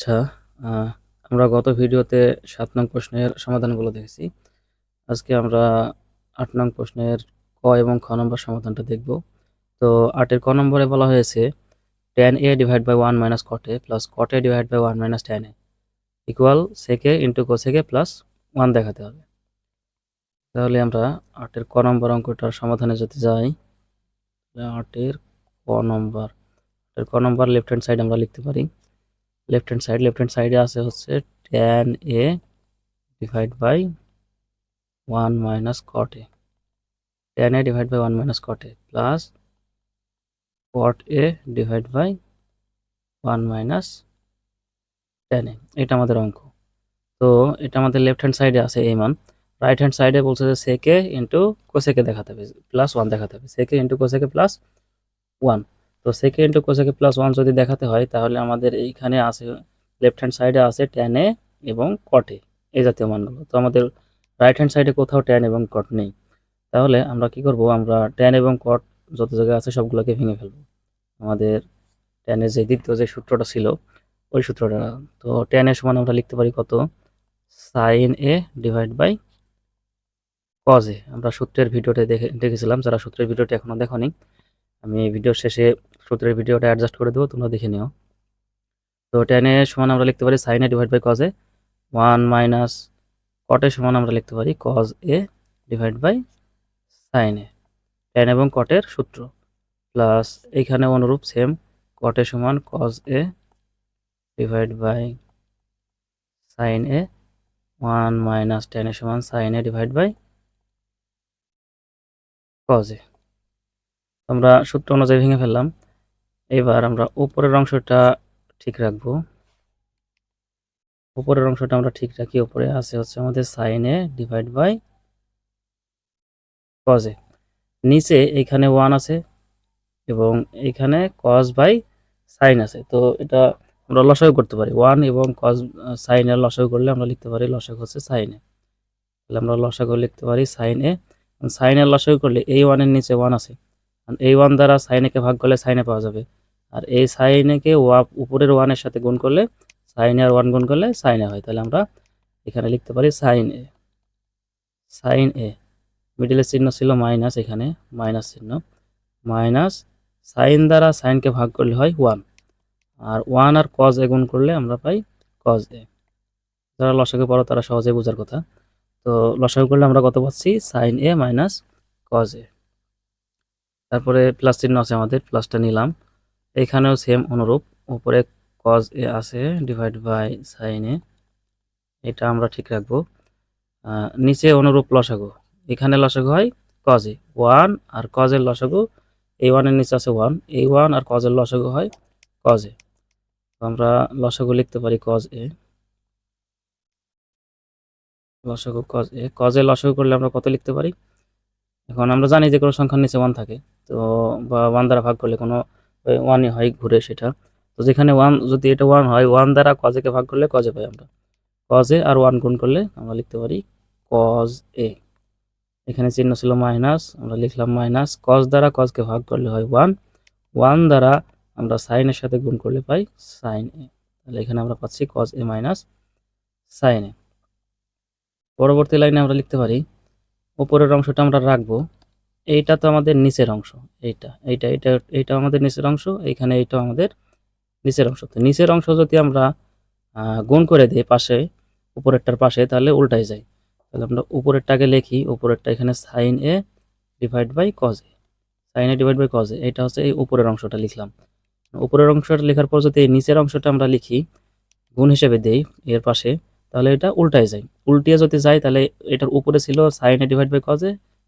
আচ্ছা, আমরা গত ভিডিওতে সাত নং প্রশ্নের সমাধানগুলো দেখেছি। আজকে আমরা আট নং প্রশ্নের ক এবং খ নম্বর সমাধানটা দেখব। তো আটের ক নম্বরে বলা হয়েছে tan a divide by one minus কটে plus a divide by one minus ten a equal sec into a plus one দেখাতে হবে। তাহলে আমরা আটের ক নম্বর অঙ্কটার সমাধানে যদি যাই, আটের ক নম্বর, ৮ এর ক নম্বর লেফট হ্যান্ড সাইড আমরা লিখতে পারি। Left hand side, left hand সাইডে আছে হচ্ছে tan a divide by 1 minus cot a tan a divide by 1 minus cot a plus cot a divide by 1 minus tan a এটা আমাদের অঙ্ক। তো এটা আমাদের লেফট হ্যান্ড সাইডে আছে এই মান। রাইট হ্যান্ড সাইডে বলছে যে a ইন্টু a দেখাতে হবে প্লাস 1 দেখাতে হবে। a ইন্টু a প্লাস 1 তো সেকেন্ড cosec প্লাস ওয়ান যদি দেখাতে হয়, তাহলে আমাদের এইখানে আছে লেফট হ্যান্ড সাইডে আছে a এবং a এই জাতীয় মানগুলো। তো আমাদের রাইট হ্যান্ড সাইডে কোথাও ট্যান এবং cot নেই। তাহলে আমরা কি করব আমরা tan এবং cot যত জায়গায় আছে সবগুলোকে ভেঙে ফেলব। আমাদের এর যে দ্বিতীয় যে সূত্রটা ছিল, ওই সূত্রটা তো এর সমান আমরা লিখতে পারি কত sine a divide by a আমরা সূত্রের ভিডিওতে দেখে, দেখেছিলাম, যারা সূত্রের ভিডিওটি এখনও দেখোনি, আমি এই ভিডিওর শেষে সূত্রের ভিডিওটা অ্যাডজাস্ট করে দেবো, তোমরা দেখে নিও। তো a সমান আমরা লিখতে পারি sin a divide by cos a 1 minus a সমান আমরা লিখতে পারি cos a divide by sin a tan এবং এর সূত্র প্লাস এইখানে অনুরূপ সেম a সমান cos a divide by sine a one minus a সমান sin a divide by cos a আমরা সূত্র অনুযায়ী ভেঙে ফেললাম। এবার আমরা উপরের অংশটা ঠিক রাখব। উপরের অংশটা আমরা ঠিক রাখি, উপরে আছে হচ্ছে আমাদের সাইন ডিভাইড বাই কজ নিচে এখানে ওয়ান আছে এবং এখানে কজ বাই সাইন আছে। তো এটা আমরা লসাগু করতে পারি। ওয়ান এবং কজ সাইনের লসাগু করলে আমরা লিখতে পারি লসাগু হচ্ছে সাইন তাহলে আমরা লসাগু লিখতে পারি সাইন এ সাইনের লসাগু করলে এই ওয়ানের নিচে ওয়ান আছে। এই ওয়ান দ্বারা সাইনেকে ভাগ করলে সাইনে পাওয়া যাবে। আর এই সাইনেকে ওয়া উপরের ওয়ানের সাথে গুণ করলে সাইনে আর ওয়ান গুণ করলে সাইনে হয়। তাহলে আমরা এখানে লিখতে পারি সাইন এ। সাইন এ। মিডিলের চিহ্ন ছিল মাইনাস এখানে মাইনাস চিহ্ন। মাইনাস সাইন দ্বারা সাইনকে ভাগ করলে হয় ওয়ান আর ওয়ান আর কজ এ গুণ করলে আমরা পাই কজ এ। যারা লসাগু পড়ো তারা সহজে বোঝার কথা। তো লসাগু করলে আমরা কত পাচ্ছি? Sine a minus cos a. তারপরে প্লাস চিহ্ন আছে আমাদের প্লাসটা নিলাম। এখানেও সেম অনুরূপ। উপরে কজ এ আছে ডিভাইড বাই সাইন এ এটা আমরা ঠিক রাখব। নিচে অনুরূপ লসাগু। এখানে লসাগু হয় কজ এ ওয়ান আর কজের লসাগু এই ওয়ানের নিচে আছে ওয়ান এই ওয়ান আর কজের লসাগু হয় কজ আমরা লসাগু লিখতে পারি কজ এ লসাগু কজ এ কজের লসাগু করলে আমরা কত লিখতে পারি? এখন আমরা জানি যে কোনো সংখ্যার নিচে ওয়ান থাকে। তো বা ওয়ান দ্বারা ভাগ করলে কোনো ওয়ানই হয় ঘুরে সেটা। তো যেখানে ওয়ান যদি এটা ওয়ান হয় ওয়ান দ্বারা কজেকে ভাগ করলে কজে পাই আমরা। কজে আর ওয়ান গুণ করলে আমরা লিখতে পারি কজ এ এখানে চিহ্ন ছিল মাইনাস আমরা লিখলাম মাইনাস কজ দ্বারা কজকে ভাগ করলে হয় ওয়ান ওয়ান দ্বারা আমরা সাইনের সাথে গুণ করলে পাই সাইন এ তাহলে এখানে আমরা পাচ্ছি cos a minus sine a পরবর্তী লাইনে আমরা লিখতে পারি, উপরের অংশটা আমরা রাখব। এইটা তো আমাদের নিচের অংশ, এইটা এইটা এটা এইটা আমাদের নিচের অংশ, এইখানে এইটা আমাদের নিচের অংশ। তো নিচের অংশ যদি আমরা গুণ করে দিই পাশে, উপরেরটার পাশে, তাহলে উল্টাই যায়। তাহলে আমরা উপরেরটাকে লিখি, উপরেরটা এখানে sine a divide by cos a sine a divide by cos a এটা হচ্ছে এই উপরের অংশটা লিখলাম। উপরের অংশটা লেখার পর যদি এই নিচের অংশটা আমরা লিখি, গুণ হিসেবে দেই এর পাশে, তাহলে এটা উল্টাই যায়। উল্টিয়ে যদি যায়, তাহলে এটার উপরে ছিল sine a divide by cos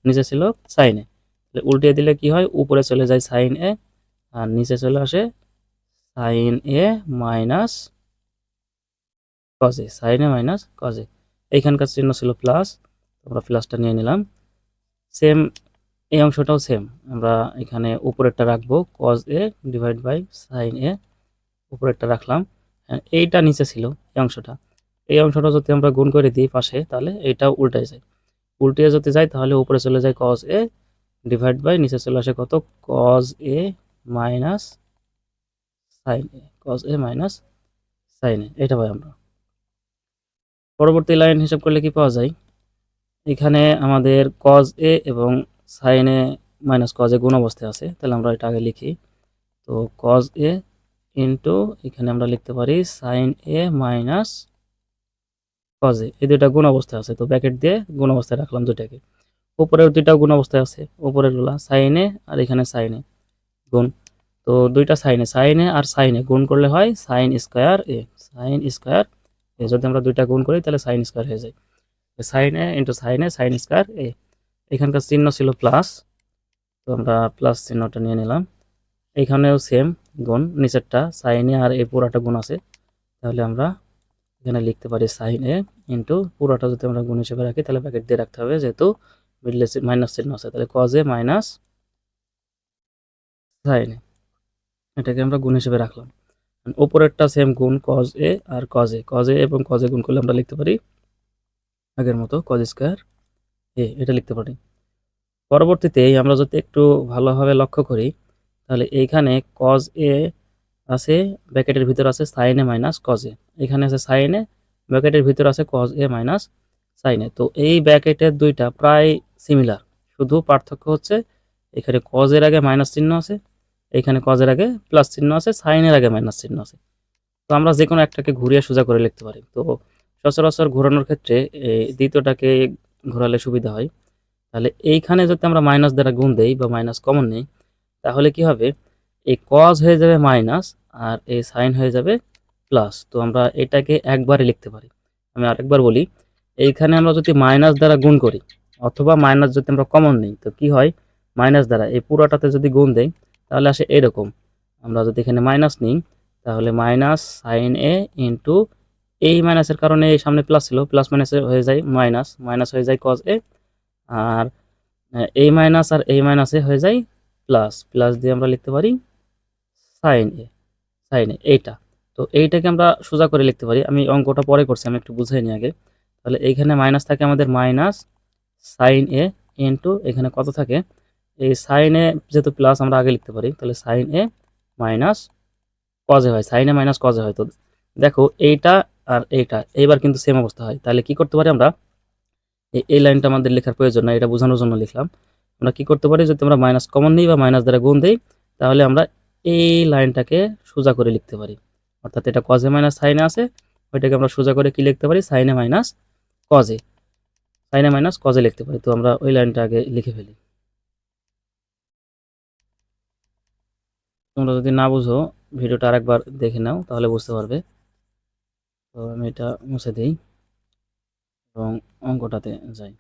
নিচে ছিল সাইন এ। তাহলে উল্টিয়ে দিলে কি হয়? উপরে চলে যায় সাইন এ আর নিচে চলে আসে sine A minus cos A sine A minus cos A এইখানকার চিহ্ন ছিল প্লাস আমরা প্লাসটা নিয়ে নিলাম। সেম এই অংশটাও সেম আমরা এখানে উপরেরটা রাখব cos a divide by sine a, উপরেরটা রাখলাম। এইটা নিচে ছিল, এই অংশটা। এই অংশটা যদি আমরা গুণ করে দিই পাশে, তাহলে এইটাও উল্টায় যায়। উল্টিয়ে যদি যায়, তাহলে উপরে চলে যায় কজ এ ডিভাইড বাই নিচে চলে আসে কত? Cos a minus sine a cos a minus sine a এটা পাই আমরা। পরবর্তী লাইন হিসাব করলে কি পাওয়া যায়? এখানে আমাদের কজ এ এবং sine a minus cos a গুণ অবস্থায় আছে, তাহলে আমরা এটা আগে লিখি। তো কজ এ ইন্টু এখানে আমরা লিখতে পারি সাইন এ মাইনাস এ এই দুইটা গুণ অবস্থায় আছে। তো ব্যাকেট দিয়ে গুণ অবস্থায় রাখলাম দুইটাকে। উপরের দুইটা গুণ অবস্থায় আছে। উপরেরগুলা সাইন আর এখানে সাইন গুণ। তো দুইটা সাইনে সাইনে আর সাইনে গুণ করলে হয় sine square a sine square a যদি আমরা দুইটা গুণ করি, তাহলে সাইন স্কোয়ার হয়ে যায়। Sine a into sine a sine square a এখানকার চিহ্ন ছিল প্লাস তো আমরা প্লাস চিহ্নটা নিয়ে নিলাম। এখানেও সেম গুণ। নিচেরটা সাইন আর এ পুরাটা গুণ আছে। তাহলে আমরা এখানে লিখতে পারি সাইন এ ইন্টু পুরোটা যদি আমরা গুণ হিসেবে রাখি, তাহলে ব্যাকেট দিয়ে রাখতে হবে যেহেতু মিডলে মাইনাস চিহ্ন আছে, তাহলে cos a minus sine a এটাকে আমরা গুণ হিসেবে রাখলাম। উপরেরটা সেম গুণ কজ এ আর কজ এ কজ এ এবং কজ এ গুণ করলে আমরা লিখতে পারি আগের মতো কজ স্কোয়ার এ এটা লিখতে পারি। পরবর্তীতে আমরা যদি একটু ভালোভাবে লক্ষ্য করি, তাহলে এইখানে কজ এ আছে ব্যাকেটের ভিতর আছে sine A minus cos A এখানে আছে সাইন এ ব্যাকেটের ভিতর আছে cos A minus sine A তো এই ব্যাকেটের দুইটা প্রায় সিমিলার শুধু পার্থক্য হচ্ছে, এখানে কজের আগে মাইনাস চিহ্ন আছে, এখানে কজের আগে প্লাস চিহ্ন আছে সাইনের আগে মাইনাস চিহ্ন আছে। তো আমরা যে কোনো একটাকে ঘুরিয়ে সোজা করে লিখতে পারি। তো সচরাচর ঘোরানোর ক্ষেত্রে দ্বিতীয়টাকে ঘোরালে সুবিধা হয়। তাহলে এইখানে যদি আমরা মাইনাস দ্বারা গুণ দেই বা মাইনাস কমন নেই, তাহলে কি হবে? এই কজ হয়ে যাবে মাইনাস আর এই সাইন হয়ে যাবে প্লাস তো আমরা এটাকে একবারে লিখতে পারি। আমি আরেকবার বলি, এইখানে আমরা যদি মাইনাস দ্বারা গুণ করি, অথবা মাইনাস যদি আমরা কমন নিই, তো কি হয়? মাইনাস দ্বারা। এই পুরোটাতে যদি গুণ দেই, তাহলে আসে এরকম। আমরা যদি এখানে মাইনাস নিই, তাহলে মাইনাস সাইন এ ইন্টু এই মাইনাসের কারণে এই সামনে প্লাস ছিল। প্লাস মাইনাসে হয়ে যায় মাইনাস মাইনাস হয়ে যায় কজ এ আর এই মাইনাস আর এই মাইনাসে হয়ে যায় প্লাস প্লাস দিয়ে আমরা লিখতে পারি সাইন এ সাইন এইটা। তো এইটাকে আমরা সোজা করে লিখতে পারি। আমি অঙ্কটা পরে করছি, আমি একটু বুঝাই নিই আগে। তাহলে এইখানে মাইনাস থাকে আমাদের মাইনাস সাইন এ ইন্টু এখানে কত থাকে? এই সাইন এ যেহেতু প্লাস আমরা আগে লিখতে পারি, তাহলে সাইন এ মাইনাস কজে হয়। সাইন এ মাইনাস কজে হয়। তো দেখো, এইটা আর এইটা, এইবার কিন্তু সেম অবস্থা হয়। তাহলে কি করতে পারি আমরা? এই লাইনটা আমাদের লেখার প্রয়োজন না এটা বোঝানোর জন্য লিখলাম। আমরা কি করতে পারি? যদি আমরা মাইনাস কমন নিই বা মাইনাস দ্বারা গুণ দিই, তাহলে আমরা এই লাইনটাকে সোজা করে লিখতে পারি। অর্থাৎ এটা কজে মাইনাস সাইনে আছে, ওইটাকে আমরা সোজা করে কি লিখতে পারি? সাইনে মাইনাস কজে সাইনে মাইনাস কজে লিখতে পারি। তো আমরা ওই লাইনটা আগে লিখে ফেলি। তোমরা যদি না বুঝো, ভিডিওটা আরেকবার দেখে নাও, তাহলে বুঝতে পারবে। তো আমি এটা মুছে দিই এবং অঙ্কটাতে যাই।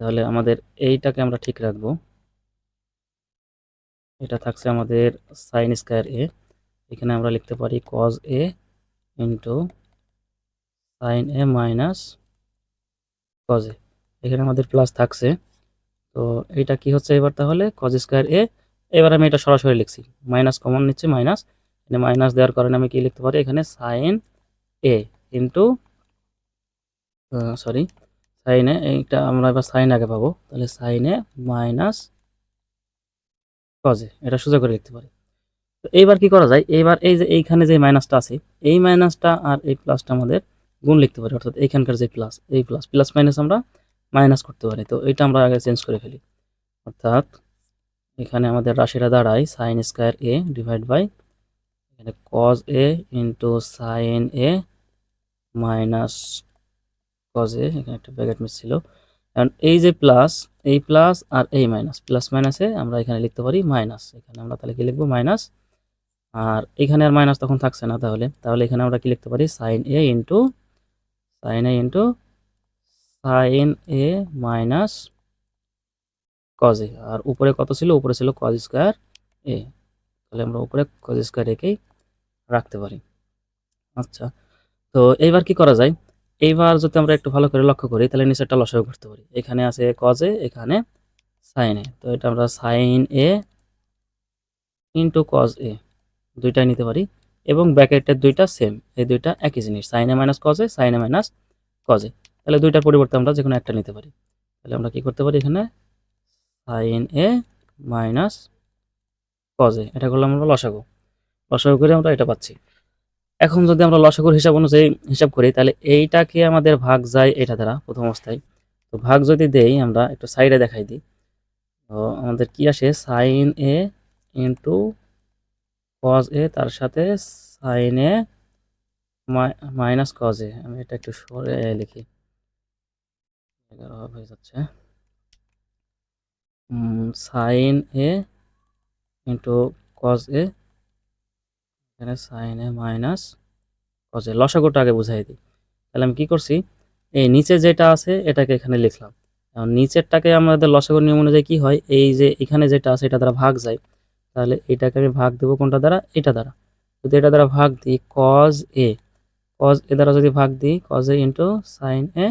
তাহলে আমাদের এইটাকে আমরা ঠিক রাখব। এটা থাকছে আমাদের সাইন স্কোয়ার এ এখানে আমরা লিখতে পারি cos A into sine A minus cos A এখানে আমাদের প্লাস থাকছে। তো এইটা কি হচ্ছে এবার তাহলে? কজ স্কোয়ার এ এবার আমি এটা সরাসরি লিখছি। মাইনাস কমন নিচ্ছে মাইনাস এখানে মাইনাস দেওয়ার কারণে আমি কি লিখতে পারি? এখানে সাইন এ ইন্টু সরি সাইনে এইটা আমরা এবার সাইন আগে পাবো। তাহলে সাইনে মাইনাস কজে এটা সোজা করে লিখতে পারি। তো এইবার কি করা যায়? এইবার এই যে এইখানে যে মাইনাসটা আছে, এই মাইনাসটা আর এই প্লাসটা আমাদের গুণ লিখতে পারি, অর্থাৎ এইখানকার যে প্লাস এই প্লাস প্লাস মাইনাস আমরা মাইনাস করতে পারি। তো এটা আমরা আগে চেঞ্জ করে ফেলি। অর্থাৎ এখানে আমাদের রাশিটা দাঁড়ায় sine square A divide by এখানে cos A into sine A minus cos A এখানে একটা ব্র্যাকেট মিস ছিল। কারণ এই যে প্লাস এই প্লাস আর এই মাইনাস প্লাস মাইনাসে আমরা এখানে লিখতে পারি মাইনাস এখানে আমরা তাহলে কি লিখব? মাইনাস আর এখানে আর মাইনাস তখন থাকছে না তাহলে। তাহলে এখানে আমরা কি লিখতে পারি? Sine A into sine A into sine A minus cos A আর উপরে কত ছিল? উপরে ছিল কজ স্কোয়ার এ তাহলে আমরা উপরে কজ স্কোয়ার একেই রাখতে পারি। আচ্ছা তো এইবার কি করা যায়? এইবার যদি আমরা একটু ভালো করে লক্ষ্য করি, তাহলে নিচেরটা লসাগু করতে পারি। এখানে আছে কজে এখানে সাইন এ তো এটা আমরা sine A into cos A দুইটাই নিতে পারি এবং ব্র্যাকেটের দুইটা সেম এই দুইটা একই জিনিস। Sine A minus cos A sine A minus cos A তাহলে দুইটার পরিবর্তে আমরা যে কোনো একটা নিতে পারি। তাহলে আমরা কি করতে পারি এখানে? সাইন এ মাইনাস কজে এটা করলাম আমরা লসাগু। লসাগু করে আমরা এটা পাচ্ছি। এখন যদি আমরা লসাগুর হিসাব অনুযায়ী হিসাব করি, তাহলে এইটাকে আমাদের ভাগ যায় এটা দ্বারা প্রথম অবস্থায়। তো ভাগ যদি দেই, আমরা একটু সাইডে দেখাই দিই। তো আমাদের কি আসে? Sine A into cos A তার সাথে sine A minus cos A আমি এটা একটু সরে লিখি। হয়ে যাচ্ছে। Sine A into cos A এখানে সাইন এ মাইনাস কজ লসাগুটা আগে বুঝাই দিই। তাহলে আমি কি করছি? এই নিচে যেটা আছে, এটাকে এখানে লিখলাম। এখন নিচেরটাকে আমাদের লসাগুর নিয়ম অনুযায়ী কি হয়? এই যে এখানে যেটা আছে, এটা দ্বারা ভাগ যায়। তাহলে এটাকে আমি ভাগ দেবো কোনটা দ্বারা? এটা দ্বারা। যদি এটা দ্বারা ভাগ দিই কজ এ কজ এ দ্বারা যদি ভাগ দিই cos A into sine A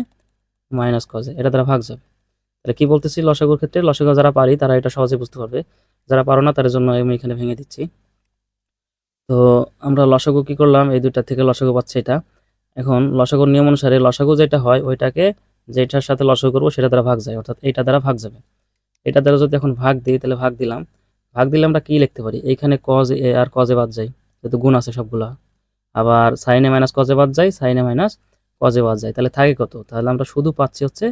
minus cos A এটা দ্বারা ভাগ যাবে। তাহলে কি বলতেছি? লসাগুর ক্ষেত্রে লসাগু যারা পারি, তারা এটা সহজে বুঝতে পারবে। যারা পারো না তার জন্য আমি এখানে ভেঙে দিচ্ছি। তো আমরা লসাগু কি করলাম? এই দুইটা থেকে লসাগু পাচ্ছি এটা। এখন লসাগুর নিয়ম অনুসারে লসাগু যেটা হয়, ওইটাকে যেটার সাথে লসাগু করব সেটা দ্বারা ভাগ যায়, অর্থাৎ এইটা দ্বারা ভাগ যাবে। এটা দ্বারা যদি এখন ভাগ দিই, তাহলে ভাগ দিলাম। ভাগ দিলে আমরা কী লিখতে পারি? এইখানে কজ এ আর কজে বাদ যায়, যেহেতু গুণ আছে সবগুলা। আবার সাইনে মাইনাস কজে বাদ যায় সাইনে মাইনাস কজে বাদ যায়। তাহলে থাকে কত? তাহলে আমরা শুধু পাচ্ছি হচ্ছে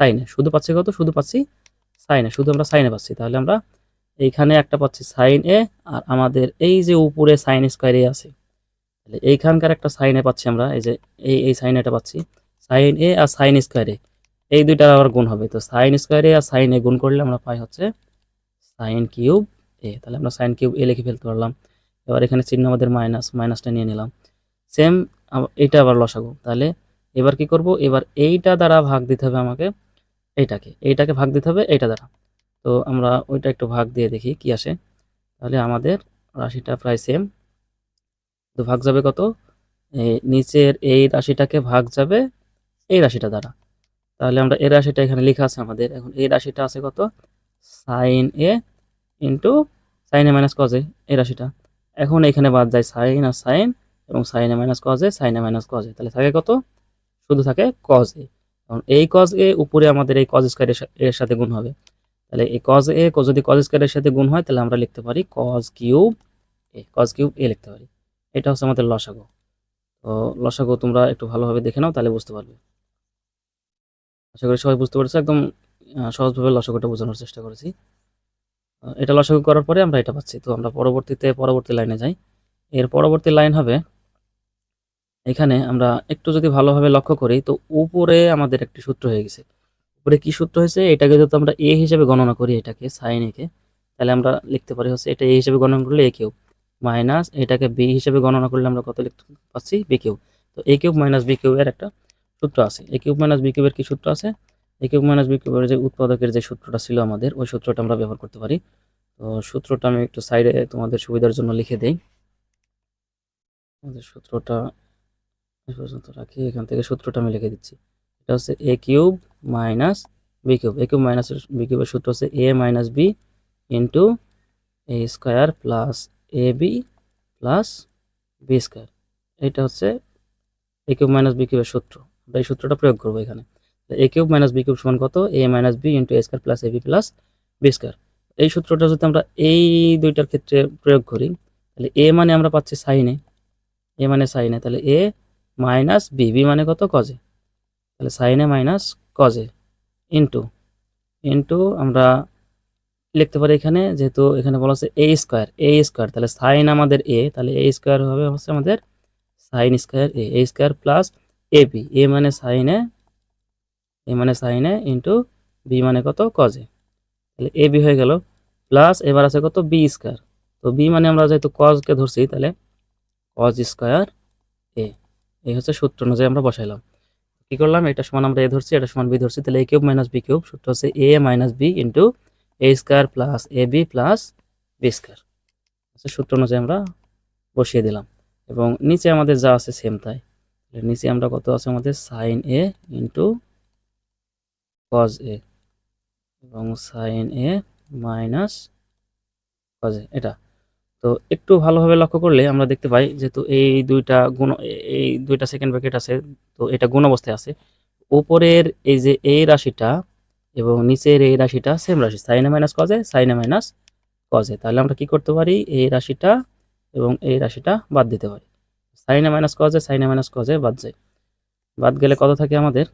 সাইনে শুধু পাচ্ছি কত? শুধু পাচ্ছি সাইনে শুধু আমরা সাইনে পাচ্ছি। তাহলে আমরা এইখানে একটা পাচ্ছি সাইন এ আর আমাদের এই যে উপরে সাইন স্কোয়ার আছে, তাহলে এইখানকার একটা সাইনে পাচ্ছি আমরা, এই যে এই এই সাইন এটা পাচ্ছি সাইন এ আর সাইন স্কোয়ার এই দুইটার আবার গুণ হবে, তো সাইন স্কোয়ার আর সাইন এ গুণ করলে আমরা পাই হচ্ছে সাইন কিউব এ তাহলে আমরা সাইন কিউব এ লিখে ফেলতে পারলাম। এবার এখানে চিহ্ন আমাদের মাইনাস মাইনাসটা নিয়ে নিলাম। সেম এইটা আবার লসাগু, তাহলে এবার কি করব? এবার এইটা দ্বারা ভাগ দিতে হবে আমাকে, এইটাকে এইটাকে ভাগ দিতে হবে, এইটা দ্বারা। তো আমরা ওইটা একটু ভাগ দিয়ে দেখি কি আসে। তাহলে আমাদের রাশিটা প্রায় সেম তো ভাগ যাবে কত? নিচের এই রাশিটাকে ভাগ যাবে এই রাশিটা দ্বারা। তাহলে আমরা এই রাশিটা এখানে লেখা আছে আমাদের। এখন এই রাশিটা আছে কত? Sine A into sine A minus cos A এই রাশিটা। এখন এখানে বাদ যায় সাইন আর সাইন এবং sine A minus cos A sine A minus cos A তাহলে থাকে কত? শুধু থাকে কজ এ এখন এই কজ এ উপরে আমাদের এই কজ স্কোয়ার এর সাথে গুণ হবে। তাহলে এই কজ এ যদি কজ স্কোয়ারের সাথে গুণ হয়, তাহলে আমরা লিখতে পারি cos cube A cos cube A লিখতে পারি। এটা হচ্ছে আমাদের লসাগো। তো লসাগো তোমরা একটু ভালোভাবে দেখে নাও, তাহলে বুঝতে পারবে। আশা করি সবাই বুঝতে পারছ, একদম সহজভাবে লসাগুটা বোঝানোর চেষ্টা করেছি। এটা লসাগু করার পরে আমরা এটা পাচ্ছি। তো আমরা পরবর্তীতে, পরবর্তী লাইনে যাই। এর পরবর্তী লাইন হবে, এখানে আমরা একটু যদি ভালোভাবে লক্ষ্য করি, তো উপরে আমাদের একটি সূত্র হয়ে গেছে। উপরে কি সূত্র হয়েছে? এটাকে যদি আমরা এ হিসেবে গণনা করি এটাকে সাইন একে তাহলে আমরা লিখতে পারি হচ্ছে এটা এ হিসেবে গণনা করলে এ কিউব মাইনাস এটাকে বি হিসেবে গণনা করলে আমরা কত লিখতে পাচ্ছি? B cube. তো এ কিউব মাইনাস বি কিউবের একটা সূত্র আছে। এ কিউব মাইনাস বি কিউবের কি সূত্র আছে? এ কিউব মাইনাস বি কিউবের যে উৎপাদকের যে সূত্রটা ছিল আমাদের, ওই সূত্রটা আমরা ব্যবহার করতে পারি। তো সূত্রটা আমি একটু সাইডে তোমাদের সুবিধার জন্য লিখে দেই। আমাদের সূত্রটা পর্যন্ত রাখি, এখান থেকে সূত্রটা আমি লিখে দিচ্ছি। এটা হচ্ছে A cube minus B cube. A cube minus B কিউবের সূত্র হচ্ছে A minus B into A square plus A B plus B square এটা হচ্ছে এ কিউব মাইনাস বি কিউবের সূত্র। আমরা এই সূত্রটা প্রয়োগ করব এখানে। A cube minus B cube সমান কত? A minus B into A square plus A B plus B square এই সূত্রটা যদি আমরা এই দুইটার ক্ষেত্রে প্রয়োগ করি, তাহলে এ মানে আমরা পাচ্ছি সাইনে এ মানে সাইনে তাহলে এ মাইনাস বি বি মানে কত? কজে তাহলে সাইনে মাইনাস কজে ইন্টু ইন্টু আমরা লিখতে পারি এখানে, যেহেতু এখানে বলা হচ্ছে এ স্কোয়ার এ স্কোয়ার তাহলে সাইন আমাদের এ তাহলে এ স্কোয়ার হবে হচ্ছে আমাদের sine square A A square plus A B A মানে সাইনে এ মানে সাইনে ইন্টু বি মানে কত? কজে তাহলে এ বি হয়ে গেল প্লাস এবার আছে কত? বি স্কোয়ার তো বি মানে আমরা যেহেতু কজকে ধরছি, তাহলে কজ স্কোয়ার এ এই হচ্ছে সূত্র অনুযায়ী আমরা বসাইলাম। কি করলাম? এটা সমান আমরা এ ধরছি, এটা সমান বি ধরছি। তাহলে A cube minus B cube সূত্র হচ্ছে A minus B into A square plus A B plus B square আচ্ছা সূত্র অনুযায়ী আমরা বসিয়ে দিলাম। এবং নিচে আমাদের যা আছে সেম তাই। নিচে আমরা কত আছে? আমাদের sine A into cos A এবং sine A minus cos A এটা। তো একটু ভালোভাবে লক্ষ্য করলে আমরা দেখতে পাই যেহেতু এই দুইটা গুণ, এই দুইটা সেকেন্ড ব্র্যাকেট আছে, তো এটা গুণ অবস্থায় আছে। উপরের এই যে এই রাশিটা এবং নিচের এই রাশিটা সেম রাশি সাইনে মাইনাস কজে সাইনে মাইনাস কজে তাহলে আমরা কি করতে পারি? এই রাশিটা এবং এই রাশিটা বাদ দিতে পারি। সাইনে মাইনাস কজে সাইনে মাইনাস কজে বাদ যায়। বাদ গেলে কত থাকে আমাদের?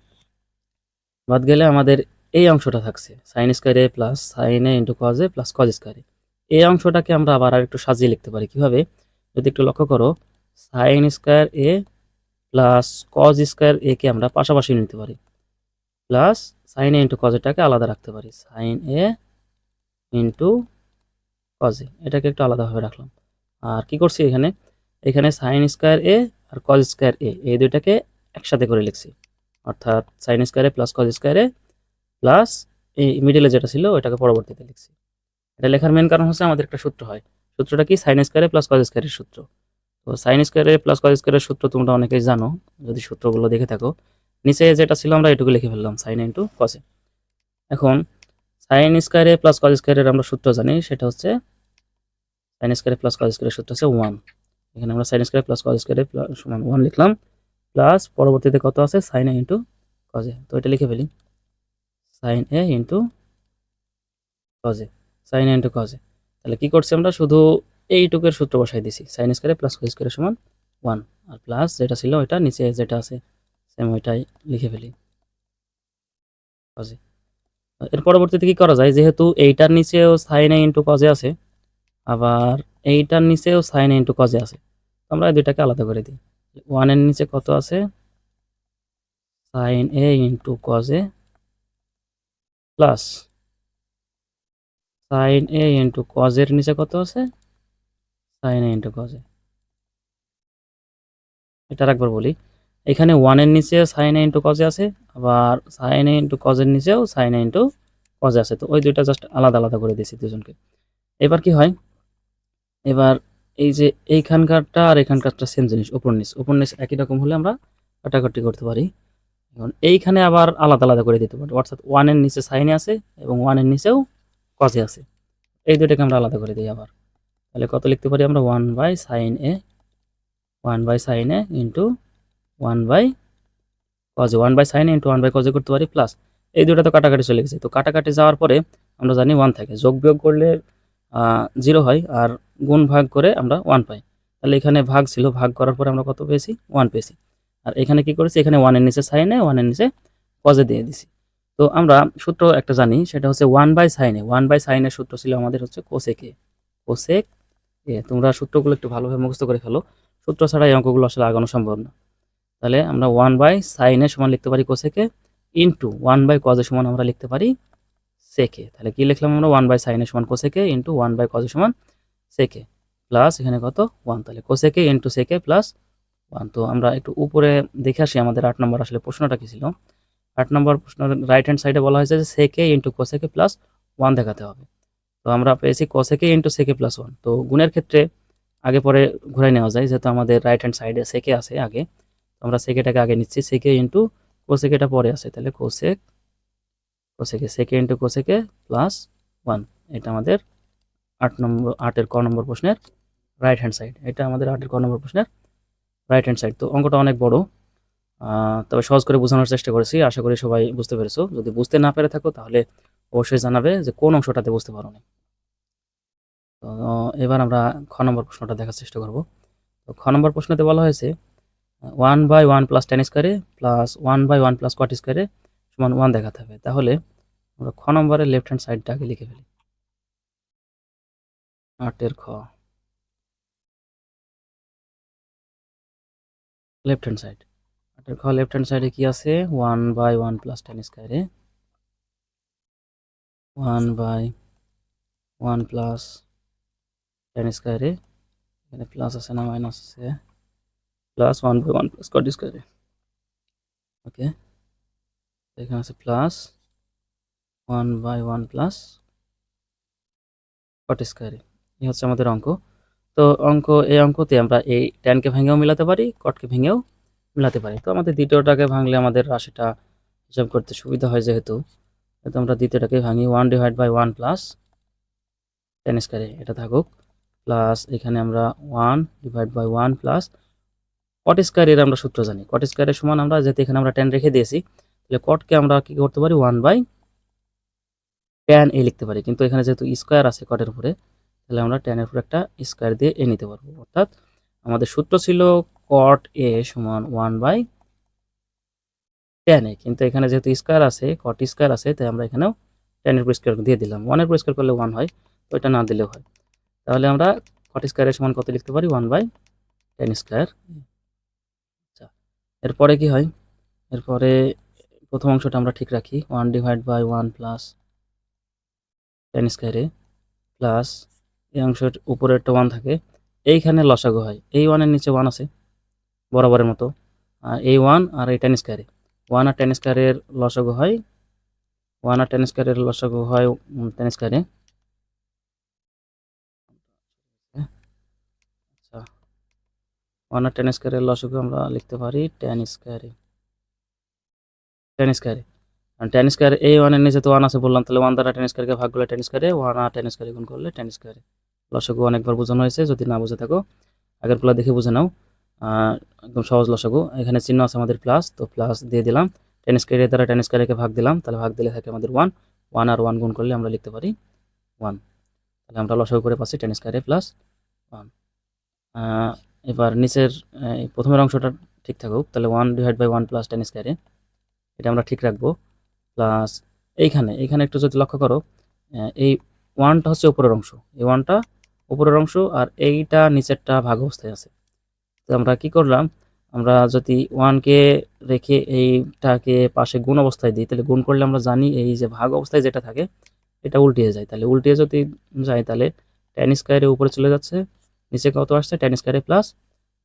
বাদ গেলে আমাদের এই অংশটা থাকছে। Sine square plus sine into cos A plus cos square এই অংশটাকে আমরা আবার আর একটু সাজিয়ে লিখতে পারি। কীভাবে? যদি একটু লক্ষ্য করো sine square A plus cos square A কে আমরা পাশাপাশি নিতে পারি। প্লাস সাইন এ ইন্টু কজেটাকে আলাদা রাখতে পারি। সাইন এ ইন্টু কজে এটাকে একটু আলাদাভাবে রাখলাম। আর কি করছি এখানে? এখানে সাইন স্কোয়ার এ আর কজ স্কোয়ার এ এই দুইটাকে একসাথে করে লিখছি। অর্থাৎ sine square plus cos square A plus এই মিডিলে যেটা ছিল, ওইটাকে পরবর্তীতে লিখছি। এটা লেখার মেন কারণ হচ্ছে আমাদের একটা সূত্র হয়। সূত্রটা কি? সাইন স্কোয়ারে প্লাস কজ স্কোয়ারের সূত্র। তো সাইন স্কোয়ারে প্লাস কজ স্কোয়ারের সূত্র তোমরা অনেকেই জানো, যদি সূত্রগুলো দেখে থাকো। নিচে যেটা ছিল আমরা এটুকু লিখে ফেললাম সাইন ইন্টু কজে এখন সাইন স্কোয়ারে প্লাস কজ স্কোয়ারের আমরা সূত্র জানি, সেটা হচ্ছে সাইন স্কোয়ারে প্লাস কজ স্কোয়ারের সূত্র হচ্ছে ওয়ান এখানে আমরা সাইন স্কোয়ার প্লাস কজ স্কোয়ারে সমান ওয়ান লিখলাম প্লাস পরবর্তীতে কত আছে? সাইন এ ইন্টু কজে তো এটা লিখে ফেলি। Sine A into cos A sine into cos A তাহলে কি করছি আমরা? শুধু এইটুকের সূত্র বসাই দিছি। সাইন স্কোয়ারে প্লাস কজ স্কোয়ারের সমান ওয়ান আর প্লাস যেটা ছিল ওইটা, নিচে যেটা আছে সেম ওইটাই লিখে ফেলি। কজে এর পরবর্তীতে কি করা যায়? যেহেতু এইটার নিচেও সাইন ইন্টু কজে আছে আবার এইটার নিচেও সাইন ইন্টু কজে আছে আমরা এই দুইটাকে আলাদা করে দিই। ওয়ানের নিচে কত আছে? Sine A into cos A plus sine A into কজের নিচে কত আছে? সাইন এ ইন্টু কজে এটা একবার বলি। এখানে ওয়ানের নিচে সাইন এ ইন্টু কজে আছে, আবার সাইন এ ইন্টু কজের নিচেও সাইন এ ইন্টু কজে আছে। তো ওই দুইটা জাস্ট আলাদা আলাদা করে দিয়েছি দুজনকে। এবার কি হয়? এবার এই যে এইখানকারটা আর এখানকারটা সেম জিনিস, উপর নিচ। উপর নিচ একই রকম হলে আমরা কাটাকাটি করতে পারি। এখন এইখানে আবার আলাদা আলাদা করে দিতে পারি। অর্থাৎ ওয়ানের নিচে সাইনে আছে এবং ওয়ানের নিচেও কজে আছে। এই দুইটাকে আমরা আলাদা করে দিই আবার। তাহলে কত লিখতে পারি আমরা? One by sine A one by sine A into one by cos A one by sine into one by cos A করতে পারি প্লাস এই দুটা তো কাটাকাটি চলে গেছে। তো কাটাকাটি যাওয়ার পরে আমরা জানি ওয়ান থাকে। যোগ বিয়োগ করলে জিরো হয় আর গুণ ভাগ করে আমরা ওয়ান পাই। তাহলে এখানে ভাগ ছিল। ভাগ করার পরে আমরা কত পেয়েছি? ওয়ান পেয়েছি। আর এখানে কি করেছি? এখানে ওয়ানের নিচে সাইনে ওয়ানের নিচে কজে দিয়ে দিছি। তো আমরা সূত্র একটা জানি, সেটা হচ্ছে one by sine A one by সাইনের সূত্র ছিল আমাদের হচ্ছে কোসেক কোসেক এ তোমরা সূত্রগুলো একটু ভালোভাবে মুখস্থ করে ফেলো। সূত্র ছাড়া এই অঙ্কগুলো আসলে আগানো সম্ভব না। তাহলে আমরা ওয়ান বাই সাইনে সমান লিখতে পারি cosec A into one by cos A সমান আমরা লিখতে পারি সেকে তাহলে কি লিখলাম আমরা? ওয়ান বাই সাইনে সমান cosec A into one by cos A সমান সেকে প্লাস এখানে কত? ওয়ান তাহলে cosec A into sec A plus one তো আমরা একটু উপরে দেখে আসি, আমাদের আট নম্বর আসলে প্রশ্নটা কি ছিল? আট নম্বর প্রশ্ন রাইট হ্যান্ড সাইডে বলা হয়েছে যে সেকে ইন্টু কোসেকে প্লাস ওয়ান দেখাতে হবে। তো আমরা পেয়েছি cosec A into sec A plus one তো গুণের ক্ষেত্রে আগে পরে ঘুরে নেওয়া যায়, যেহেতু আমাদের রাইট হ্যান্ড সাইডে সেকে আছে আগে। তো আমরা সেকেটাকে আগে নিচ্ছি সেকে ইন্টু কোসেকেটা পরে আছে। তাহলে কোসেক কোসেকে সেকে ইন্টু কোসেকে প্লাস ওয়ান এটা আমাদের আট নম্বর, আটের ক নম্বর প্রশ্নের রাইট হ্যান্ড সাইড এটা আমাদের আটের ক নম্বর প্রশ্নের রাইট হ্যান্ড সাইড তো অঙ্কটা অনেক বড়। তবে সহজ করে বোঝানোর চেষ্টা করেছি। আশা করি সবাই বুঝতে পেরেছ। যদি বুঝতে না পেরে থাকো, তাহলে অবশ্যই জানাবে যে কোন অংশটাতে বুঝতে পারো না তো, এবার আমরা খ নম্বর প্রশ্নটা দেখার চেষ্টা করব। তো, খ নম্বর প্রশ্নতে বলা হয়েছে, one by one plus tan square A plus one by one plus cot square A সমান ওয়ান দেখাতে হবে। তাহলে আমরা খ নম্বরের লেফট হ্যান্ড সাইডটা আগে লিখে ফেলি। আটের খ। Left hand side. আটের খ লেফট হ্যান্ড সাইডে কি আছে? One by one plus tan square A one by one plus tan square A এখানে প্লাস আছে না মাইনাস আছে? Plus one by one plus cot square A okay এখানে আছে plus one by one plus cot square A এই হচ্ছে আমাদের অঙ্ক। তো অঙ্ক, এই অঙ্কতে আমরা এই টেনকে ভেঙেও মিলাতে পারি কটকে ভেঙেও মিলাতে পারি। তো আমাদের দ্বিতীয়টাকে ভাঙলে আমাদের রাশিটা হিসাব করতে সুবিধা হয় যেহেতু। তো আমরা দ্বিতীয়টাকে ভাঙি one divide by one plus tan square A এটা থাকুক। প্লাস এখানে আমরা one divide by one plus cot স্কোয়ারের আমরা সূত্র জানি। কট স্কোয়ারের সমান আমরা যেহেতু এখানে আমরা টেন রেখে দিয়েছি, তাহলে কটকে আমরা কি করতে পারি? ওয়ান বাই টেন এ লিখতে পারি। কিন্তু এখানে যেহেতু স্কোয়ার আছে কটের উপরে, তাহলে আমরা টেনের উপরে একটা স্কোয়ার দিয়ে এ নিতে পারব। অর্থাৎ আমাদের সূত্র ছিল কট এ সমান ওয়ান বাই টেন এ। কিন্তু এখানে যেহেতু স্কোয়ার আছে কট স্কোয়ার আছে, তাই আমরা এখানেও টেনের উপর স্কোয়ার দিয়ে দিলাম। ওয়ানের উপর স্কোয়ার করলে ওয়ান হয়, তো এটা না দিলেও হয়। তাহলে আমরা কট স্কোয়ারের সমান কত লিখতে পারি? ওয়ান বাই টেন স্কোয়ার আচ্ছা এরপরে কি হয়? এরপরে প্রথম অংশটা আমরা ঠিক রাখি। One divide by one plus tan square A plus এই অংশের উপরে একটা ওয়ান থাকে। এইখানে লসাগু হয়। এই ওয়ানের নিচে ওয়ান আছে। বরাবরের মতো। এই ওয়ান আর এই টেন স্কোয়ারে। ওয়ান আর টেন স্কোয়ারের লসাগু হয়, ওয়ান আর টেন স্কোয়ারের লসাগু হয় টেন স্কোয়ারে। আচ্ছা ওয়ান আর টেন স্কোয়ারের লসাগু আমরা লিখতে পারি টেন স্কোয়ারে। টেন স্কোয়ারে। আর টেন স্কোয়ার, এই ওয়ানের নিচে তো ওয়ান আছে বললাম, তাহলে ওয়ান দ্বারা টেন স্কোয়ারকে ভাগ করলে টেন স্কোয়ারে, ওয়ান আর টেন স্কোয়ারে গুণ করলে টেন স্কোয়ারে। লসাগু অনেকবার বোঝানো হয়েছে, যদি না বুঝে থাকো, আগেরগুলো দেখে বুঝে নাও। একদম সহজ লসাগু। এখানে চিহ্ন আছে আমাদের প্লাস তো প্লাস দিয়ে দিলাম। টেন স্কোয়ারের দ্বারা টেন স্কোয়ারকে ভাগ দিলাম, তাহলে ভাগ দিলে থাকে আমাদের ওয়ান ওয়ান আর ওয়ান গুণ করলে আমরা লিখতে পারি ওয়ান তাহলে আমরা লসাগু করে পাচ্ছি টেন স্কোয়ারে প্লাস ওয়ান এবার নিচের প্রথমের অংশটা ঠিক থাকুক, তাহলে one divide by one plus tan square A এটা আমরা ঠিক রাখব। প্লাস এইখানে এইখানে একটু যদি লক্ষ্য করো এই ওয়ানটা হচ্ছে উপরের অংশ। এই ওয়ানটা উপরের অংশ আর এইটা নিচেরটা ভাগ অবস্থায় আছে। তো আমরা কি করলাম? আমরা যদি ওয়ানকে রেখে এইটাকে পাশে গুণ অবস্থায় দিই, তাহলে গুণ করলে আমরা জানি এই যে ভাগ অবস্থায় যেটা থাকে, এটা উল্টিয়ে যায়। তাহলে উল্টিয়ে যদি যায়, তাহলে টেন স্কোয়ারে উপরে চলে যাচ্ছে, নিচে কত আসছে? টেন স্কোয়ারে প্লাস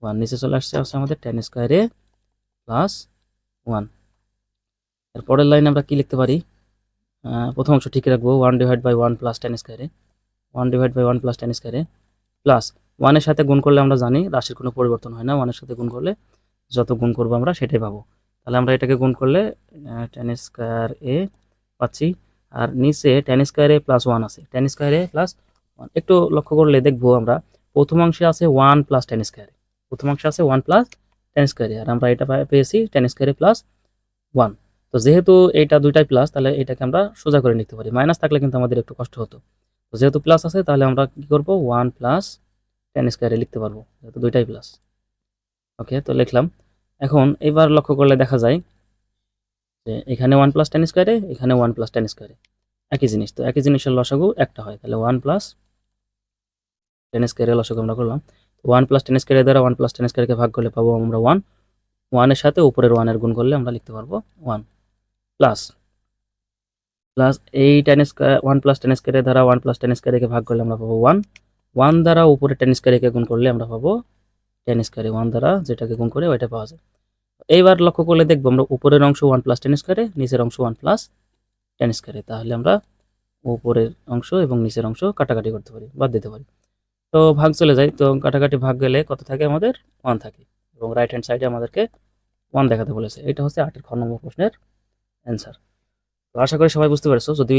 ওয়ান নিচে চলে আসছে আসছে আমাদের টেন স্কোয়ারে প্লাস ওয়ানের পরের লাইন আমরা কি লিখতে পারি? প্রথম অংশ ঠিক রাখব one divide by one plus tan square A one divide by one plus tan square A plus ওয়ানের সাথে গুণ করলে আমরা জানি রাশির কোনো পরিবর্তন হয় না। ওয়ানের সাথে গুণ করলে যত গুণ করব আমরা সেটাই পাবো। তাহলে আমরা এটাকে গুণ করলে টেন স্কোয়ার এ পাচ্ছি। আর নিচে tan square A plus one আছে। Tan square A plus one একটু লক্ষ্য করলে দেখব আমরা, প্রথমাংশে আছে ওয়ান প্লাস টেন স্কোয়ারে প্রথম অংশে আছে ওয়ান প্লাস টেন স্কোয়ারে আর আমরা এটা পেয়েছি টেন স্কোয়ারে প্লাস ওয়ান তো যেহেতু এইটা দুইটাই প্লাস তাহলে এটাকে আমরা সোজা করে নিতে পারি। মাইনাস থাকলে কিন্তু আমাদের একটু কষ্ট হতো। তো যেহেতু প্লাস আছে, তাহলে আমরা কি করব? ওয়ান প্লাস টেন স্কোয়ারে লিখতে পারব, যেহেতু দুইটাই প্লাস ওকে তো লিখলাম। এখন এবার লক্ষ্য করলে দেখা যায় যে এখানে ওয়ান প্লাস টেন স্কোয়ারে এখানে ওয়ান প্লাস টেন স্কোয়ারে একই জিনিস, তো একই জিনিসের লসাগু একটা হয়, তাহলে ওয়ান প্লাস টেন স্কোয়ারে লসাগু আমরা করলাম। ওয়ান প্লাস টেন স্কোয়ারের দ্বারা ওয়ান প্লাস টেন স্কোয়ারকে ভাগ করলে পাবো আমরা ওয়ান ওয়ানের সাথে উপরের ওয়ানের গুণ করলে আমরা লিখতে পারব ওয়ান প্লাস প্লাস এই tan square one plus tan স্কোয়ারের দ্বারা ওয়ান প্লাস টেন স্কোয়ারকে ভাগ করলে আমরা পাবো ওয়ান ওয়ান দ্বারা উপরে টেন স্কোয়ারকে গুণ করলে আমরা পাবো টেন স্কোয়ারে ওয়ান দ্বারা যেটাকে গুণ করে ওইটা পাওয়া যায়। এইবার লক্ষ্য করলে দেখব আমরা উপরের অংশ ওয়ান প্লাস টেন স্কোয়ারে নিচের অংশ ওয়ান প্লাস টেন স্কোয়ারে তাহলে আমরা উপরের অংশ এবং নিচের অংশ কাটাকাটি করতে পারি, বাদ দিতে পারি। তো ভাগ চলে যায়, তো কাটাকাটি ভাগ গেলে কত থাকে আমাদের? ওয়ান থাকে এবং রাইট হ্যান্ড সাইডে আমাদেরকে ওয়ান দেখাতে বলেছে। এটা হচ্ছে আটের খ নম্বর প্রশ্নের অ্যান্সার তো আশা করি সবাই বুঝতে পারছ। যদি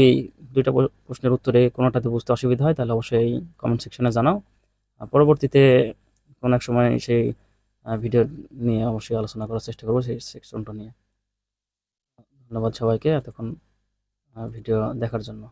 দুইটা প্রশ্নের উত্তরে কোনোটাতে বুঝতে অসুবিধা হয়, তাহলে অবশ্যই কমেন্ট সেকশনে জানাও। পরবর্তীতে কোনো এক সময় সেই ভিডিও নিয়ে অবশ্যই আলোচনা করার চেষ্টা করব সেই সেকশনটা নিয়ে। ধন্যবাদ সবাইকে এতক্ষণ ভিডিও দেখার জন্য।